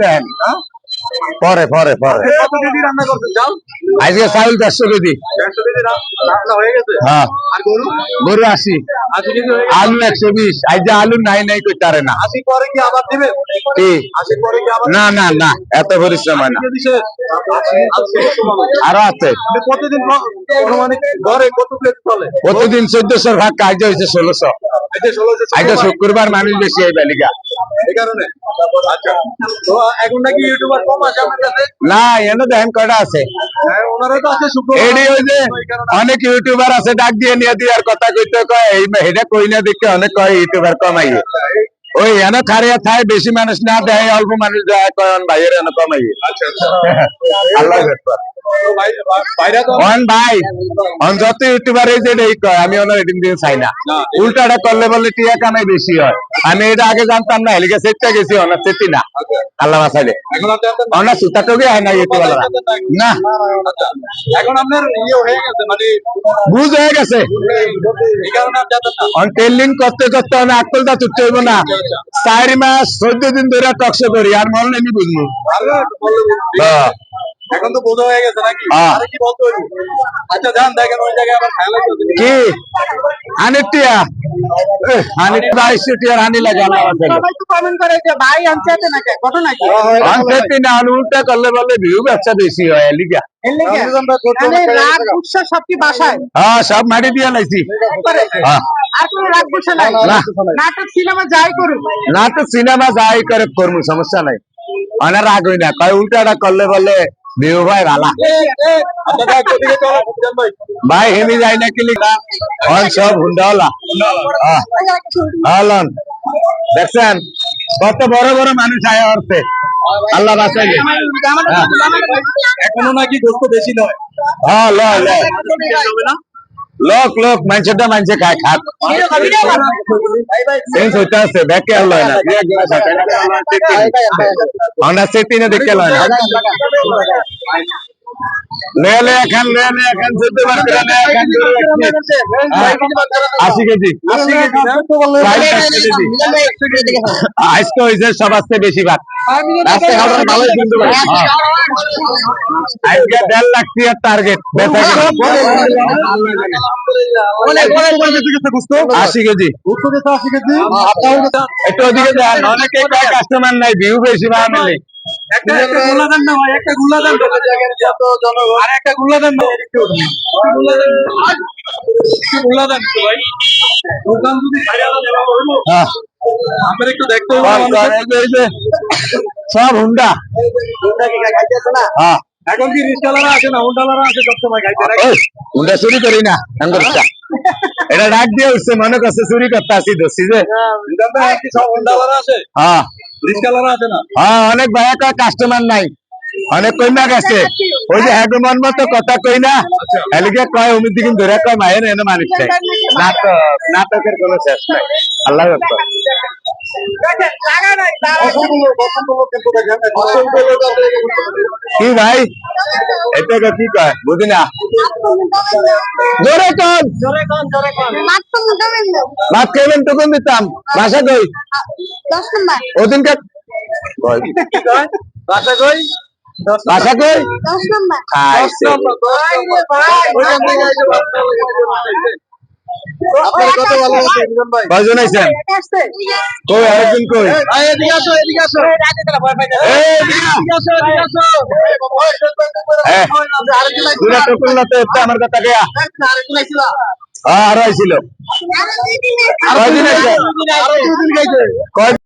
দেন পরে পরে পরে। রান্না আজকে চাউল কেজি। দেড়শো হয়ে গরু? আশি। আলু একশো বিশ। আজ আলু নাই নাই করতে পারে না। পরে কি আবার না না না। এত পরিশ্রম হয় না। আরও আছে। প্রতিদিন ক- অনুমানিক ঘরে কত প্লেট চলে? প্রতিদিন চোদ্দশো ভাগ কাজ হয়েছে ষোলোশো। শুক্রবার মানুষ বেশি এই বেলিকা এই কারণে। আচ্ছা। তো এখন নাকি ইউটিউবার কম আছে আমার কাছে। না এনে দেখেন কয়টা আছে। হ্যাঁ ওনারা তো আছে এডি ওই যে অনেক ইউটিউবার আছে ডাক দিয়ে নিয়ে দিয়ে আর কথা কইতে কয় এই হেডা কই না দেখতে অনেক কয় ইউটিউবার কমাইয়ে ওই এনে খারিয়া থায় বেশি মানুষ না দেয় অল্প মানুষ দেয় কয় ভাইয়ের এনে কমাইয়ে আচ্ছা আচ্ছা। আল্লাহ অন ভাই অন যত ইউটিউবার এই যে এই কয় আমি ওনার এদিন দিন চাই না। উল্টাটা করলে বললে টিয়া কামাই বেশি হয়। আমি এটা আগে জানতাম না এলিগে সেটটা গেছি অনার সেটি না। আল্লাহ অনার সুতা টুকি হয় না ইউটিউবার না? আচ্ছা। এখন আপনার ইয়ে হয়ে গেছে মানে বুঝ হয়ে গেছে। না? অন টেলিং করতে করতে অনেক আকলটা তুলতে হইব না। চার মাস চোদ্দ দিন ধরে টকশো করি আর মন বললে বুঝবি। হ্যাঁ। এখন তো বোঝা হয়ে গেছে নাকি? হ্যাঁ। আরে কি বলতে আচ্ছা যান দেখেন ওই জায়গায় আবার খেয়াল রাখতে কি? হানির টিয়া হানির প্রাইস টিয়ার হানি লাগে আল্লাহ মাসাইলে সবাই তো কমেন্ট করে যে ভাই আনচাতে না কে ঘটনা কি অন না উল্টা করলে বললে ভিউ ব্যবসা বেশি হয় এলিগা। এর লেগে আমরা করতে মানে রাগ গুসা সব কি বাসায়। হ্যাঁ সব মাটি দিয়ে লাইছি। করে। হ্যাঁ। আর কোনো রাগ গুসা নাই? না। নাটক সিনেমা যাই করুক। না তো সিনেমা যাই করে করব সমস্যা নাই। অনেক রাগ হই না কয় উল্টাটা করলে বলে ভিউ ভাই ভালা ভাই হেমি যাই না কি লিখা? অন সব হুন্ডাওয়ালা। হলন দেখছেন? কত বড় বড় মানুষ আয় অর্থে আল্লাহ বাঁচাইলে হ্যাঁ। এখনও নাকি গোস্ত বেশি নয়। হ্যাঁ লয় লয়। লোক লোক মানুষটা মানুষে খায় খাক চেঞ্জ হইতে আছে ব্যাকে আর লয় না আমরা সেটিনে দেখে লয় না লে আজকে হয়েছে আজকে দেড় লাখ টিয়ার টার্গেট আশি কেজি। একটু ওদিকে দেন অনেকে কাস্টমার নাই ভিউ বেশি বা মিলে একটা একটা গুলা দেন না ভাই একটা গুলা দেন আর একটা গুলা দেন না একটু গুলা দেন একটু গুলা দেন তো ভাই। দোকান যদি ছাড়া দেওয়া হইল। হ্যাঁ। আমরা একটু দেখতে হবে সব সব এই যে- এই যে, সব হুন্ডা। হ্যাঁ। এখন কি রিস্কালারা আছে না হুন্ডালারা আছে সবসময় খাইতে হুন্ডা চুরি করি না আঙ্গুরটা এটা ডাক দিয়ে উঠছে মনে করছে চুরি করতে আসি দোষী যে। সব হুন্ডালারা আছে? হ্যাঁ। না হ্যাঁ অনেক ভাইয়া কয় কাস্টমার নাই। অনেক কইমা গেছে। ওই যে হ্যাঁ মতো কথা কই না? এলিকে কয় অমিত দিকে ধরে কয় মায়ের এনে মানুষ চাই নাটক। নাটকের কোনো শেষ নাই। আল্লাহ কি ভাই? এটা কি কয়? বুঝি না। জোরে কন ভাত খাইবেন তখন দিতাম? বাসা কই? ওদিনকে বাসা কই? বাসা কই দশ নম্বর কয়জন আইছেন কই আরেকজন কই ভাই এদিকে আসো এদিকে আসো এই, এদিকে আসো এদিকে আসো হ্যাঁ। দুটা টুকুর না তো একটা আমার কথা গেয়া হ্যাঁ আইছিল কয়দিন